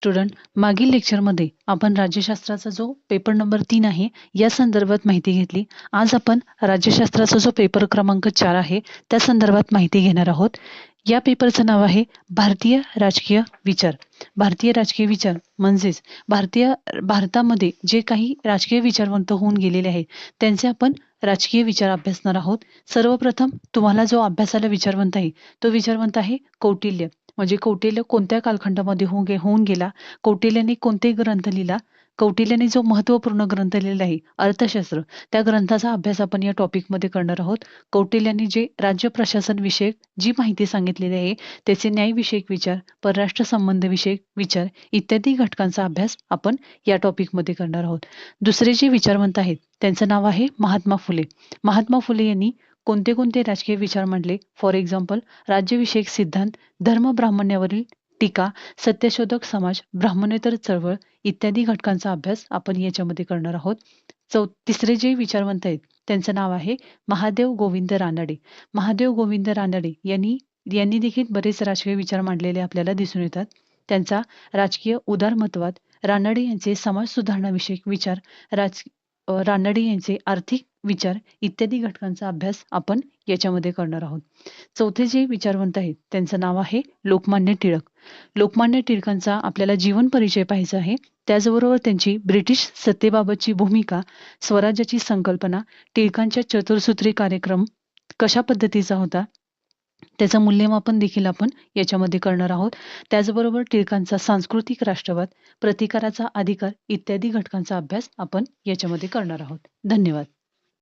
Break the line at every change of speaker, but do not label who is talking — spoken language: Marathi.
स्टुडंट मागील लेक्चरमध्ये आपण राज्यशास्त्राचा जो पेपर नंबर तीन आहे या संदर्भात माहिती घेतली. आज आपण राज्यशास्त्राचा जो पेपर क्रमांक चार आहे त्या संदर्भात माहिती घेणार आहोत. या पेपरचं नाव आहे भारतीय राजकीय विचार. भारतीय राजकीय विचार म्हणजेच भारतीय भारतामध्ये जे काही राजकीय विचारवंत होऊन गेलेले आहेत त्यांचे आपण राजकीय विचार अभ्यासणार आहोत. सर्वप्रथम तुम्हाला जो अभ्यासाला विचारवंत आहे तो विचारवंत आहे कौटिल्य. म्हणजे कौटिल्य कोणत्या कालखंडामध्ये होऊन गे होऊन गेला? कौटिल्याने कोणते ग्रंथ लिहिला? कौटिल्याने जो महत्त्वपूर्ण ग्रंथ लिहिलेला आहे अर्थशास्त्र त्या ग्रंथाचा अभ्यास आपण या टॉपिकमध्ये करणार आहोत. कौटिल्याने जे राज्य प्रशासन विषयक जी माहिती सांगितलेली आहे त्याचे न्यायविषयक विचार परराष्ट्र संबंध विषयक विचार इत्यादी घटकांचा अभ्यास आपण या टॉपिकमध्ये करणार आहोत. दुसरे जे विचारवंत आहेत त्यांचं नाव आहे महात्मा फुले. महात्मा फुले यांनी कोणते कोणते राजकीय विचार मांडले? फॉर एक्झाम्पल राज्यविषयक सिद्धांत धर्म ब्राह्मण्यावरील टीका सत्यशोधक समाज ब्राह्मणेतर चळवळ इत्यादी घटकांचा अभ्यास आपण याच्यामध्ये करणार आहोत. चौ तिसरे जे विचारवंत आहेत त्यांचं नाव आहे महादेव गोविंद रानडे. महादेव गोविंद रानडे यांनी यांनी देखील बरेच राजकीय विचार मांडलेले आपल्याला दिसून येतात. त्यांचा राजकीय उदारमतवाद रानडे यांचे समाज सुधारणाविषयक विचार राज रानडे यांचे आर्थिक विचार इत्यादी घटकांचा अभ्यास आपण याच्यामध्ये करणार आहोत. चौथे जे विचारवंत आहेत त्यांचं नाव आहे लोकमान्य टिळक. लोकमान्य टिळकांचा आपल्याला जीवन परिचय पाहायचा आहे. त्याचबरोबर त्यांची ब्रिटिश सत्तेबाबतची भूमिका स्वराज्याची संकल्पना टिळकांच्या चतुर्सूत्री कार्यक्रम कशा पद्धतीचा होता? त्याचं मूल्यमापन देखील आपण याच्यामध्ये करणार आहोत. त्याचबरोबर टिळकांचा सांस्कृतिक राष्ट्रवाद प्रतिकाराचा अधिकार इत्यादी घटकांचा अभ्यास आपण याच्यामध्ये करणार आहोत. धन्यवाद.